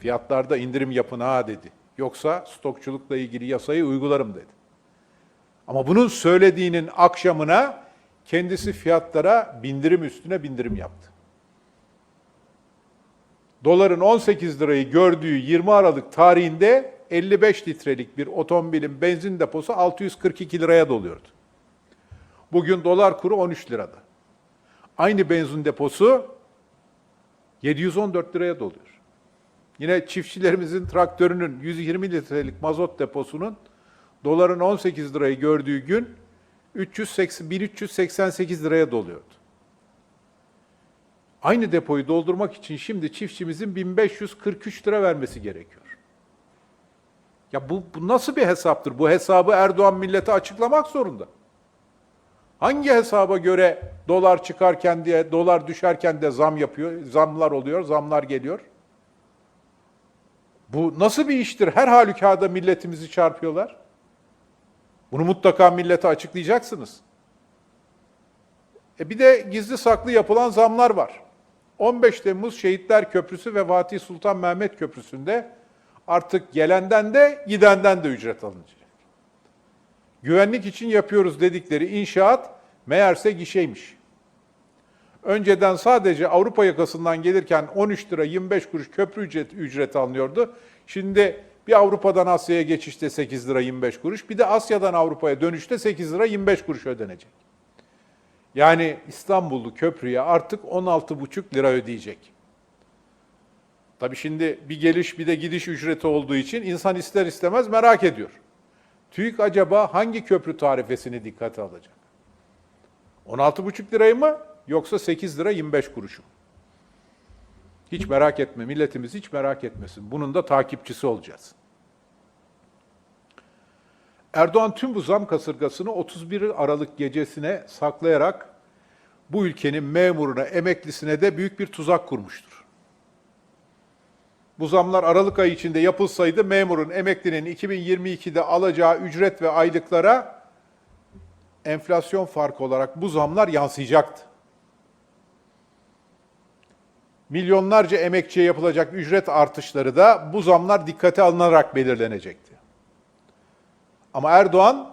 Fiyatlarda indirim yapın ha dedi. Yoksa stokçulukla ilgili yasayı uygularım dedi. Ama bunun söylediğinin akşamına kendisi fiyatlara bindirim üstüne bindirim yaptı. Doların 18 lirayı gördüğü 20 Aralık tarihinde 55 litrelik bir otomobilin benzin deposu 642 liraya doluyordu. Bugün dolar kuru 13 lirada. Aynı benzin deposu 714 liraya doluyor. Yine çiftçilerimizin traktörünün 120 litrelik mazot deposunun doların 18 lirayı gördüğü gün 380, 1388 liraya doluyordu. Aynı depoyu doldurmak için şimdi çiftçimizin 1543 lira vermesi gerekiyor. Ya bu, bu nasıl bir hesaptır? Bu hesabı Erdoğan millete açıklamak zorunda. Hangi hesaba göre dolar çıkarken diye, dolar düşerken de zam yapıyor, zamlar oluyor, zamlar geliyor? Bu nasıl bir iştir? Her halükarda milletimizi çarpıyorlar. Bunu mutlaka millete açıklayacaksınız. E bir de gizli saklı yapılan zamlar var. 15 Temmuz Şehitler Köprüsü ve Fatih Sultan Mehmet Köprüsü'nde artık gelenden de gidenden de ücret alınacak. Güvenlik için yapıyoruz dedikleri inşaat meğerse gişeymiş. Önceden sadece Avrupa yakasından gelirken 13 lira 25 kuruş köprü ücreti, ücreti alınıyordu. Şimdi bir Avrupa'dan Asya'ya geçişte 8 lira 25 kuruş, bir de Asya'dan Avrupa'ya dönüşte 8 lira 25 kuruş ödenecek. Yani İstanbullu köprüye artık 16,5 lira ödeyecek. Tabii şimdi bir geliş bir de gidiş ücreti olduğu için insan ister istemez merak ediyor. TÜİK acaba hangi köprü tarifesini dikkate alacak? 16,5 lirayı mı yoksa 8 lira 25 kuruşu mu? Hiç merak etme, milletimiz hiç merak etmesin. Bunun da takipçisi olacağız. Erdoğan tüm bu zam kasırgasını 31 Aralık gecesine saklayarak bu ülkenin memuruna, emeklisine de büyük bir tuzak kurmuştur. Bu zamlar Aralık ayı içinde yapılsaydı memurun, emeklinin 2022'de alacağı ücret ve aylıklara enflasyon farkı olarak bu zamlar yansıyacaktı. Milyonlarca emekçiye yapılacak ücret artışları da bu zamlar dikkate alınarak belirlenecekti. Ama Erdoğan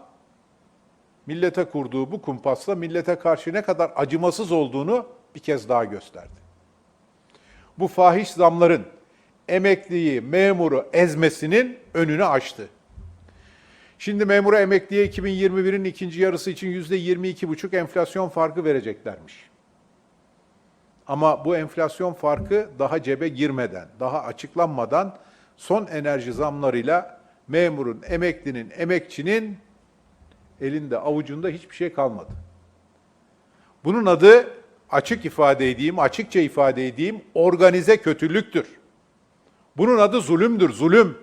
millete kurduğu bu kumpasla millete karşı ne kadar acımasız olduğunu bir kez daha gösterdi. Bu fahiş zamların emekliyi, memuru ezmesinin önünü açtı. Şimdi memura emekliye 2021'in ikinci yarısı için %22,5 enflasyon farkı vereceklermiş. Ama bu enflasyon farkı daha cebe girmeden, daha açıklanmadan son enerji zamlarıyla memurun, emeklinin, emekçinin elinde, avucunda hiçbir şey kalmadı. Bunun adı açık ifade edeyim, açıkça ifade edeyim, organize kötülüktür. Bunun adı zulümdür, zulüm.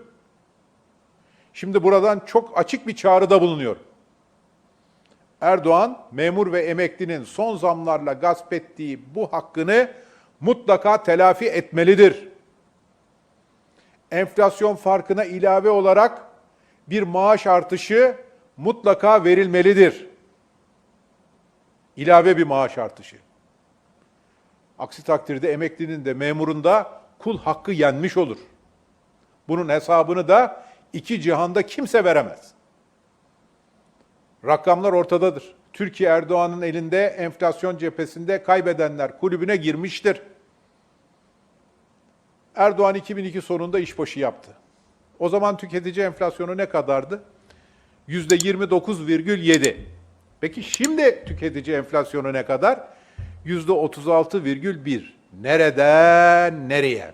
Şimdi buradan çok açık bir çağrıda bulunuyor. Erdoğan, memur ve emeklinin son zamlarla gasp ettiği bu hakkını mutlaka telafi etmelidir. Enflasyon farkına ilave olarak bir maaş artışı mutlaka verilmelidir. İlave bir maaş artışı. Aksi takdirde emeklinin de memurun da kul hakkı yenmiş olur. Bunun hesabını da iki cihanda kimse veremez. Rakamlar ortadadır. Türkiye Erdoğan'ın elinde enflasyon cephesinde kaybedenler kulübüne girmiştir. Erdoğan 2002 sonunda işbaşı yaptı. O zaman tüketici enflasyonu ne kadardı? %29,7. Peki şimdi tüketici enflasyonu ne kadar? %36,1. Nereden nereye?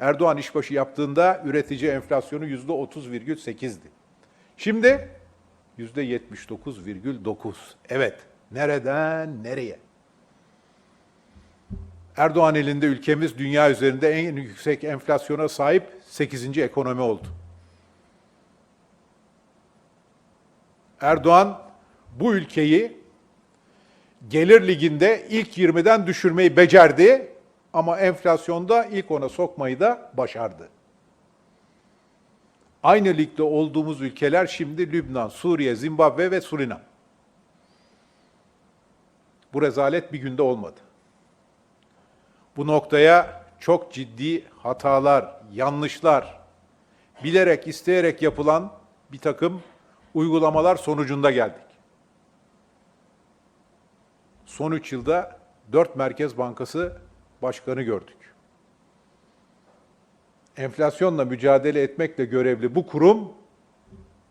Erdoğan işbaşı yaptığında üretici enflasyonu %30,8'di. Şimdi %79,9. Evet, nereden nereye? Erdoğan elinde ülkemiz dünya üzerinde en yüksek enflasyona sahip 8. ekonomi oldu. Erdoğan bu ülkeyi gelir liginde ilk 20'den düşürmeyi becerdi ama enflasyonda ilk ona sokmayı da başardı. Aynı ligde olduğumuz ülkeler şimdi Lübnan, Suriye, Zimbabwe ve Surinam. Bu rezalet bir günde olmadı. Bu noktaya çok ciddi hatalar, yanlışlar, bilerek, isteyerek yapılan bir takım uygulamalar sonucunda geldik. Son üç yılda dört Merkez Bankası başkanı gördük. Enflasyonla mücadele etmekle görevli bu kurum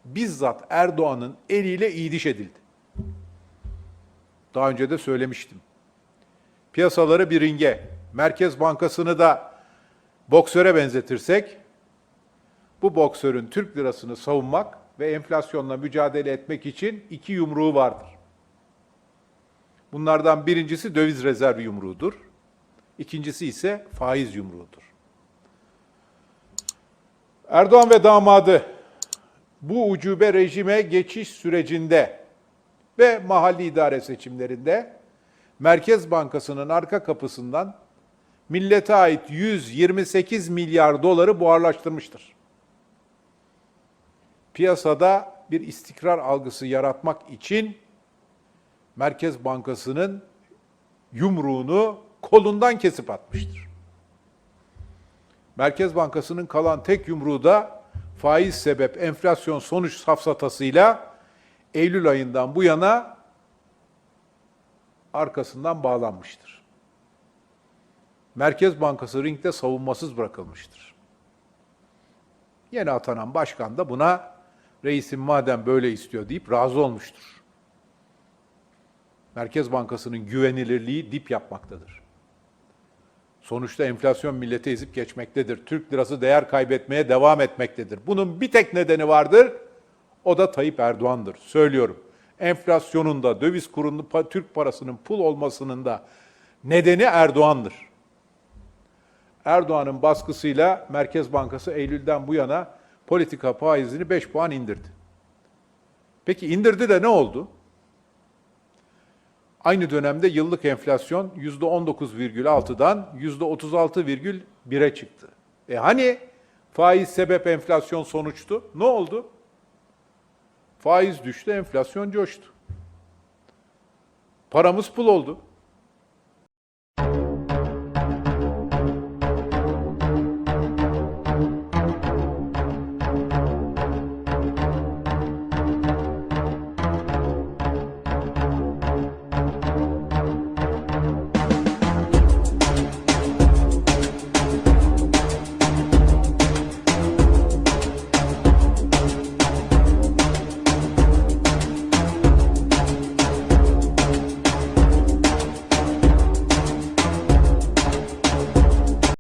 bizzat Erdoğan'ın eliyle iyiliş edildi. Daha önce de söylemiştim. Piyasaları bir ringe, Merkez Bankası'nı da boksöre benzetirsek, bu boksörün Türk lirasını savunmak ve enflasyonla mücadele etmek için iki yumruğu vardır. Bunlardan birincisi döviz rezervi yumruğudur. İkincisi ise faiz yumruğudur. Erdoğan ve damadı bu ucube rejime geçiş sürecinde ve mahalli idare seçimlerinde Merkez Bankası'nın arka kapısından millete ait 128 milyar doları buharlaştırmıştır. Piyasada bir istikrar algısı yaratmak için Merkez Bankası'nın yumruğunu kolundan kesip atmıştır. Merkez Bankası'nın kalan tek yumruğu da faiz sebep enflasyon sonuç safsatasıyla Eylül ayından bu yana arkasından bağlanmıştır. Merkez Bankası ringde savunmasız bırakılmıştır. Yeni atanan başkan da buna reisim madem böyle istiyor deyip razı olmuştur. Merkez Bankası'nın güvenilirliği dip yapmaktadır. Sonuçta enflasyon milleti ezip geçmektedir. Türk lirası değer kaybetmeye devam etmektedir. Bunun bir tek nedeni vardır. O da Tayyip Erdoğan'dır. Söylüyorum. Enflasyonun da döviz kurunun Türk parasının pul olmasının da nedeni Erdoğan'dır. Erdoğan'ın baskısıyla Merkez Bankası Eylül'den bu yana politika faizini 5 puan indirdi. Peki indirdi de ne oldu? Aynı dönemde yıllık enflasyon %19,6'dan %36,1'e çıktı. E hani faiz sebep enflasyon sonuçtu? Ne oldu? Faiz düştü, enflasyon coştu. Paramız pul oldu.